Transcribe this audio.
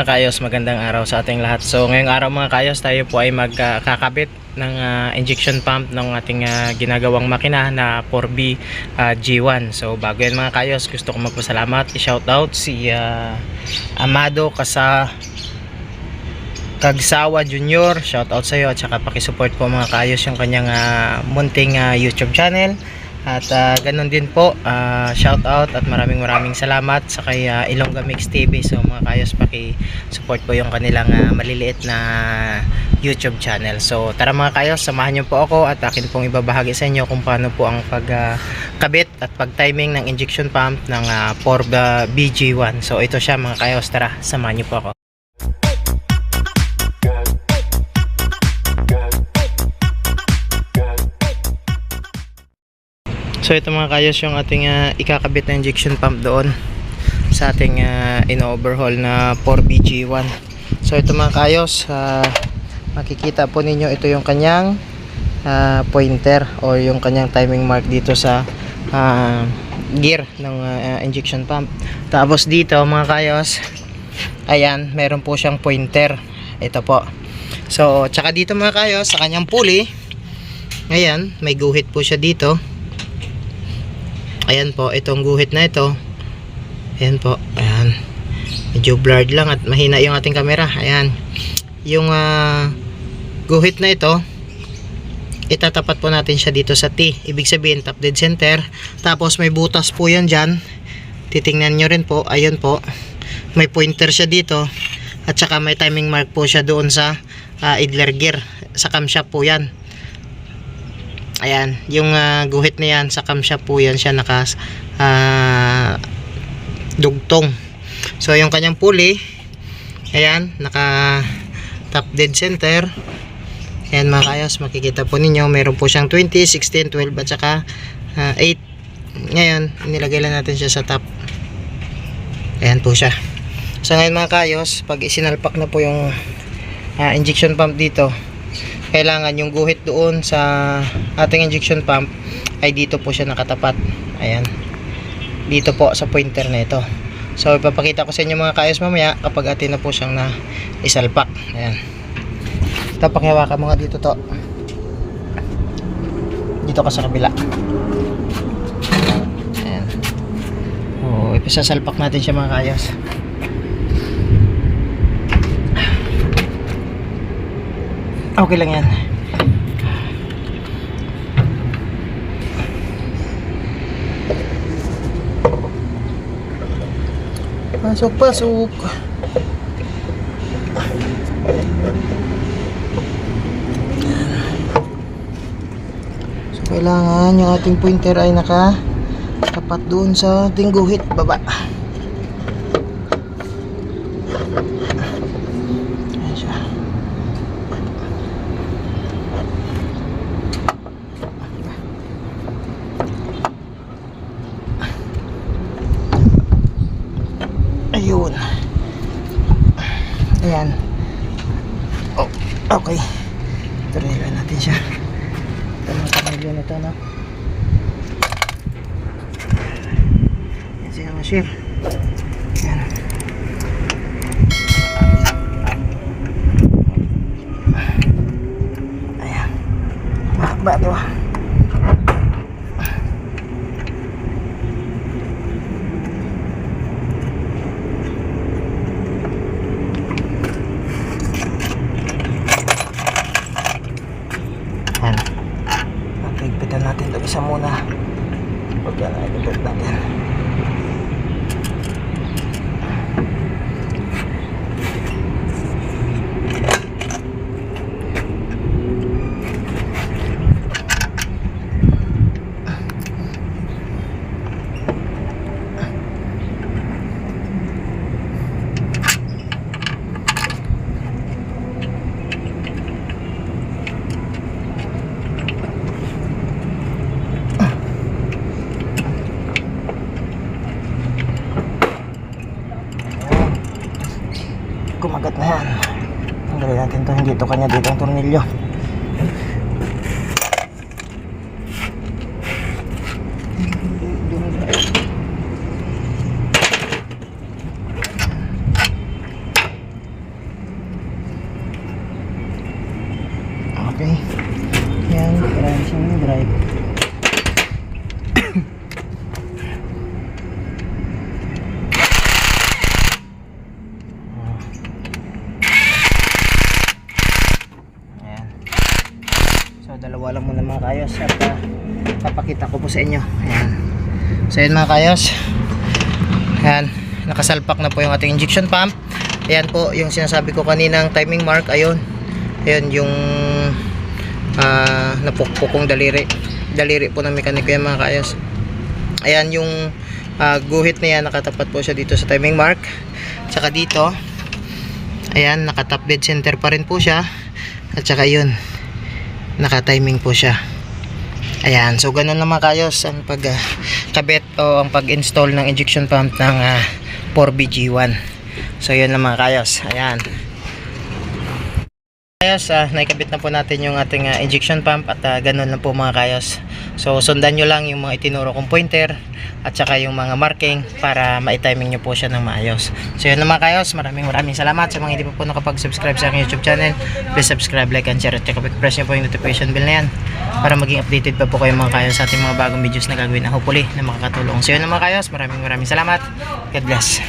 Mga kayos, magandang araw sa ating lahat. So ngayong araw mga kayos, tayo po ay magkakabit ng ah, injection pump ng ating ah, ginagawang makina na 4B ah, G1. So bago yan mga kayos, gusto ko magpasalamat, i-shout out si ah, Amado Kasa Kagsawa Junior, shout out sa iyo at saka paki-support po mga kayos yung kanyang ah, munting ah, YouTube channel. At ah, ganun din po, ah, shout out at maraming maraming salamat sa kay ah, Ilongga Mix TV. So mga kayos paki-support po yung kanilang ah, maliliit na YouTube channel. So tara mga kayos, samahan niyo po ako at akin pong ibabahagi sa inyo kung paano po ang pagkabit at pag-timing ng injection pump ng ah, Ford ah, BG1. So ito siya mga kayos, tara samahan niyo po ako. So ito mga kayos yung ating ah, ikakabit na injection pump doon sa ating ah, in-overhaul na 4BG1. So ito mga kayos, ah, makikita po ninyo ito yung kanyang ah, pointer or yung kanyang timing mark dito sa ah, gear ng ah, injection pump. Tapos dito mga kayos, ayan, meron po siyang pointer. Ito po. So, tsaka dito mga kayos, sa kanyang pulley, ayan, may guhit po siya dito. Ayan po, itong guhit na ito. Ayan po, ayan. Medyo blurred lang at mahina yung ating camera. Ayan. Yung ah, guhit na ito, itatapat po natin siya dito sa T. Ibig sabihin, top dead center. Tapos may butas po yan dyan. Titingnan nyo rin po, ayun po. May pointer siya dito. At saka may timing mark po siya doon sa ah, idler gear. Sa camshaft po yan. Ayan, yung ah, guhit na yan sa camshaft po yan siya naka ah, dugtong. So yung kanyang pulley, ayan, naka top dead center. Ayan mga kayos, makikita po ninyo, meron po siyang 20, 16, 12 at saka ah, 8. Ngayon, nilagay lang natin siya sa top. Ayan po siya. So ngayon mga kayos, pag isinalpak na po yung ah, injection pump dito, kailangan yung guhit doon sa ating injection pump ay dito po siya nakatapat. Ayan. Dito po sa pointer na ito. So ipapakita ko sa inyo mga kaayos mamaya kapag atin na po siyang na isalpak. Ayan. Ito pakihawakan mo nga dito to. Dito ka sa kabila. Ayan. O ipasasalpak natin siya mga kaayos Okay lang yan. Pasok, pasok. So, kailangan yung ating pointer ay naka tapat doon sa ating guhit baba. Ayan siya. Ayun. Ayan. Oh, okay. Turela natin siya. Ito mga kamilyo nito, no? Yan siya mga share. Ayan. Ayan. Mahaba to. ah. Yan. Pagpigpitan natin ito isa muna. Pag yan ay natin. kumagat na yan tanggalin natin to hindi ito kanya dito ang tornilyo. Okay. Yan, kailangan siyang drive. Dalawa lang muna mga kayos at ah, papakita ko po sa inyo. Ayan. So yun mga kayos. Ayan. Nakasalpak na po yung ating injection pump. Ayan po yung sinasabi ko kaninang timing mark. Ayun. Ayan yung ah, napukpukong daliri. Daliri po ng mekaniko yan mga kayos. Ayan yung ah, guhit na yan. Nakatapat po siya dito sa timing mark. Tsaka dito. Ayan. Nakatap dead center pa rin po siya. At saka yun. Naka-timing po siya. Ayan, so ganun mga kayos ang pag kabit o ang pag-install ng injection pump ng ah, 4BG1. So yun mga kayos. Ayan. Kayos, ah, naikabit na po natin yung ating ah, injection pump at ah, ganun lang po mga kayos. So sundan nyo lang yung mga itinuro kong pointer at saka yung mga marking para ma-timing nyo po siya ng maayos. So yun lang mga kayos, maraming maraming salamat sa mga hindi pa po nakapag-subscribe sa aking YouTube channel. Please subscribe, like, and share at saka press nyo po yung notification bell na yan para maging updated pa po kayo mga kayos sa ating mga bagong videos na gagawin na hopefully na makakatulong. So yun lang mga kayos, maraming maraming salamat. God bless.